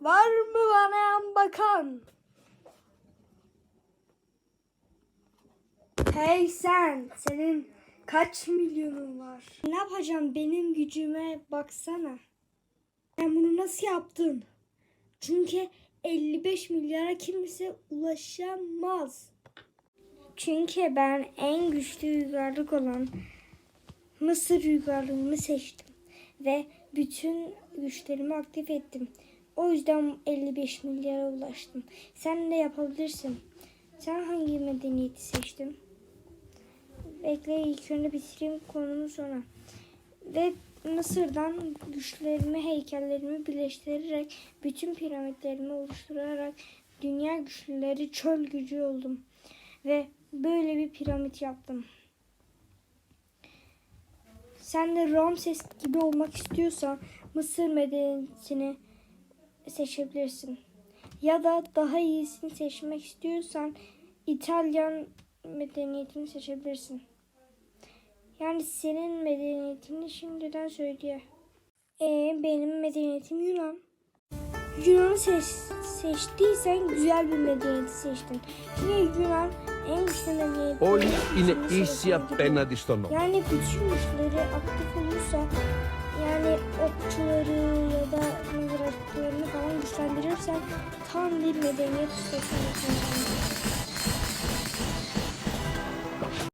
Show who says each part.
Speaker 1: Var mı bana bakan? Hey sen, senin kaç milyonun var? Ne yapacağım benim gücüme baksana. Sen bunu nasıl yaptın? Çünkü 55 milyara kimse ulaşamaz. Çünkü ben en güçlü uygarlık olan Mısır uygarlığını seçtim. Ve bütün güçlerimi aktif ettim. O yüzden 55 milyara ulaştım. Sen de yapabilirsin. Sen hangi medeniyeti seçtin? Bekle ilk önce bitireyim konumu sonra. Ve Mısır'dan güçlerimi, heykellerimi birleştirerek, bütün piramitlerimi oluşturarak dünya güçlüleri çöl gücü oldum. Ve böyle bir piramit yaptım. Sen de Ramses gibi olmak istiyorsan Mısır medeniyetini seçebilirsin. Ya da daha iyisini seçmek istiyorsan İtalyan medeniyetini seçebilirsin. Yani senin medeniyetini şimdiden söylüyor. Ee, benim medeniyetim Yunan. Yunan'ı seç, seçtiysen güzel bir medeniyeti seçtin. Çünkü Yunan en güçlü medeniyet.
Speaker 2: Όλοι είναι
Speaker 1: Bütün
Speaker 2: ίσοι
Speaker 1: savaşlara
Speaker 2: απέναντι στον νόμο.
Speaker 1: yani bütün güçleri aktif olursa yani okçuları ya da güçlendirirsen tam bir medeniyet seçmesi.